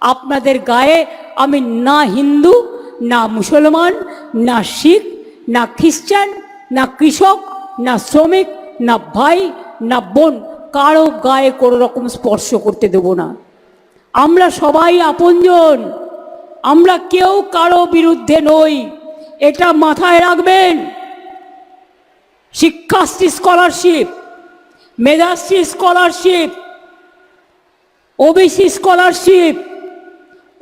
আপনাদের গায়ে আমি না হিন্দু, না মুসলমান, না শিখ, না খ্রিস্টান, না কৃষক, না শ্রমিক, না ভাই, না বোন, কারও গায়ে কোনো রকম স্পর্শ করতে দেব না। আমরা সবাই আপনজন। আমরা কেউ কারও বিরুদ্ধে নই। এটা মাথায় রাখবেন। Shikshashree scholarship, Medhashree scholarship, OBC scholarship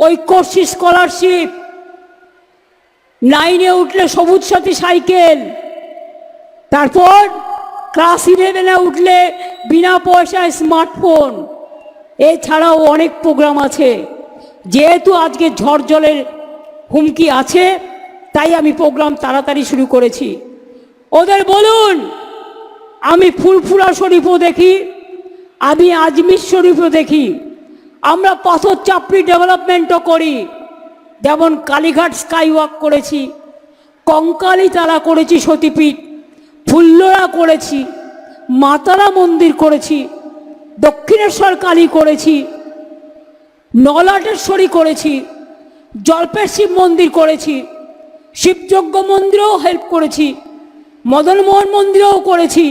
Aikyashree scholarship. নাইনে উঠলে সবুজ সাথী সাইকেল। তারপর ক্লাস ইলেভেনে উঠলে বিনা পয়সায় স্মার্টফোন। এছাড়াও অনেক প্রোগ্রাম আছে। যেহেতু আজকে ঝড় জলের হুমকি আছে, তাই আমি প্রোগ্রাম তাড়াতাড়ি শুরু করেছি। ওদের বলুন, আমি ফুলফুলা শরীফও দেখি, আমি আজমির শরীফও দেখি। আমরা পাথর চাপড়ি ডেভেলপমেন্টও করি। যেমন কালীঘাট স্কাই ওয়াক করেছি, কঙ্কালী তালা করেছি সতীপীঠ ফুল্লরা করেছি, মাতারা মন্দির করেছি, দক্ষিণেশ্বর কালী করেছি, নলাটেশ্বরী করেছি জল্পের শিব মন্দির করেছি, শিবযজ্ঞ মন্দিরেও হেল্প করেছি, মদনমোহন মন্দিরেও করেছি,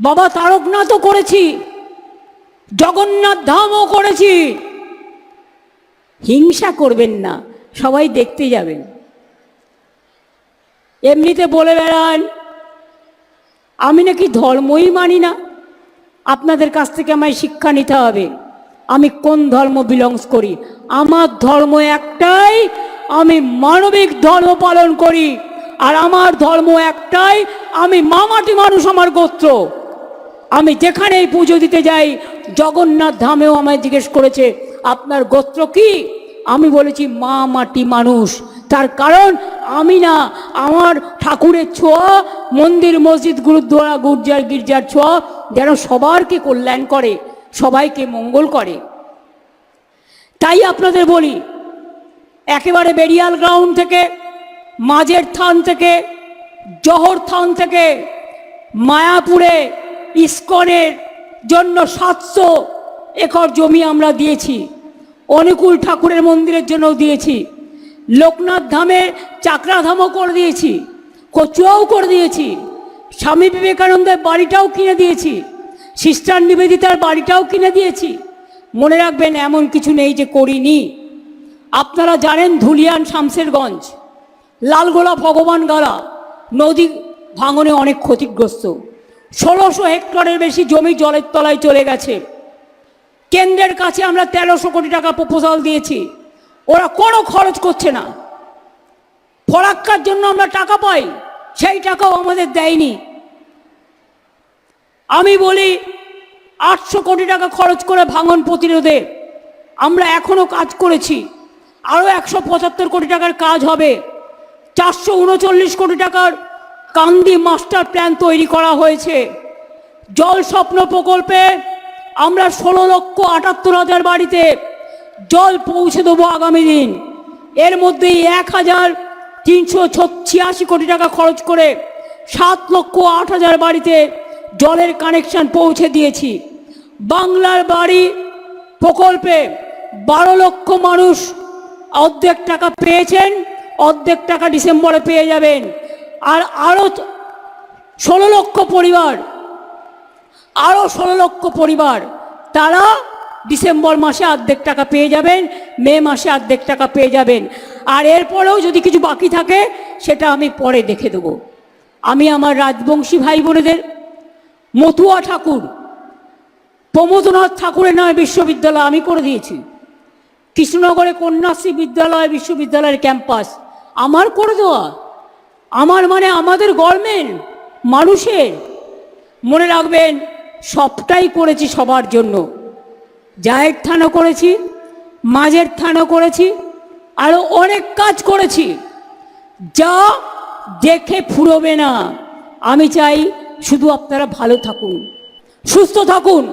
বাবা তারকনাথও করেছি। জগন্নাথ ধামও করেছি। হিংসা করবেন না, সবাই দেখতে যাবেন। এমনিতে বলে বেড়ান, আমি নাকি ধর্মই মানি না, আপনাদের কাছ থেকে আমায় শিক্ষা নিতে হবে। আমি কোন ধর্ম বিলংস করি? আমার ধর্ম একটাই, আমি মানবিক ধর্ম পালন করি। আর আমার ধর্ম একটাই, আমি মামাটি মানুষ, আমার গোত্র। আমি যেখানেই পুজো দিতে যাই জগন্নাথ ধামেও আমায় জিজ্ঞেস করেছে, আপনার গোত্র কি? আমি বলেছি, মা মাটি মানুষ। তার কারণ আমি না, আমার ঠাকুরের ছোঁয়া, মন্দির, মসজিদ, গুরুদ্বারা, গুর্জার, গির্জার ছোঁয়া, যেন সবারকে কল্যাণ করে, সবাইকে মঙ্গল করে। তাই আপনাদের বলি, একেবারে বেরিয়াল গ্রাউন্ড থেকে, মাঝের থান থেকে, জহর থান থেকে, মায়াপুরে, ইস্কনের জন্য সাতশো একর জমি আমরা দিয়েছি। অনুকূল ঠাকুরের মন্দিরের জন্যও দিয়েছি। লোকনাথ ধামে চাকরাধামও করে দিয়েছি, কচুয়াও করে দিয়েছি। স্বামী বিবেকানন্দের বাড়িটাও কিনে দিয়েছি, সিস্টার নিবেদিতার বাড়িটাও কিনে দিয়েছি। মনে রাখবেন, এমন কিছু নেই যে করিনি। আপনারা জানেন ধুলিয়ান শামসেরগঞ্জ, লালগোলা ভগবান গালা, নদী ভাঙনে অনেক ক্ষতিগ্রস্ত। ষোলোশো হেক্টরের বেশি জমি জলের তলায় চলে গেছে। কেন্দ্রের কাছে আমরা তেরোশো কোটি টাকা প্রপোজাল দিয়েছি। ওরা কোনো খরচ করছে না। ফরাক্কার জন্য আমরা টাকা পাই, সেই টাকাও আমাদের দেয়নি। আমি বলি, আটশো কোটি টাকা খরচ করে ভাঙন প্রতিরোধে আমরা এখনও কাজ করেছি। আরও একশো পঁচাত্তর কোটি টাকার কাজ হবে। চারশো উনচল্লিশ কোটি টাকার কান্দি মাস্টার প্ল্যান তৈরি করা হয়েছে। জল স্বপ্ন প্রকল্পে আমরা ষোলো লক্ষ আটাত্তর হাজার বাড়িতে জল পৌঁছে দেবো আগামী দিন। এর মধ্যেই এক হাজার তিনশো ছিয়াশি কোটি টাকা খরচ করে সাত লক্ষ আট হাজার বাড়িতে জলের কানেকশন পৌঁছে দিয়েছি। বাংলার বাড়ি প্রকল্পে বারো লক্ষ মানুষ অর্ধেক টাকা পেয়েছেন, অর্ধেক টাকা ডিসেম্বরে পেয়ে যাবেন। আর আরও ষোলো লক্ষ পরিবার আরও ষোলো লক্ষ পরিবার, তারা ডিসেম্বর মাসে অর্ধেক টাকা পেয়ে যাবেন, মে মাসে অর্ধেক টাকা পেয়ে যাবেন। আর এরপরেও যদি কিছু বাকি থাকে, সেটা আমি পরে দেখে দেবো। আমি আমার রাজবংশী ভাই বোনেদের মতুয়া ঠাকুর, প্রমোদনাথ ঠাকুরের নামে বিশ্ববিদ্যালয় আমি করে দিয়েছি। কৃষ্ণনগরে কন্যাশ্রী বিদ্যালয়, বিশ্ববিদ্যালয়ের ক্যাম্পাস আমার করে দেওয়া। আমার মানে আমাদের গভর্নমেন্ট মানুষের। মনে রাখবেন, সবটাই করেছি সবার জন্য। জায়ের থানও করেছি, মাঝের থানও করেছি আরও অনেক কাজ করেছি। যা দেখে ফুরবে না। আমি চাই শুধু আপনারা ভালো থাকুন, সুস্থ থাকুন।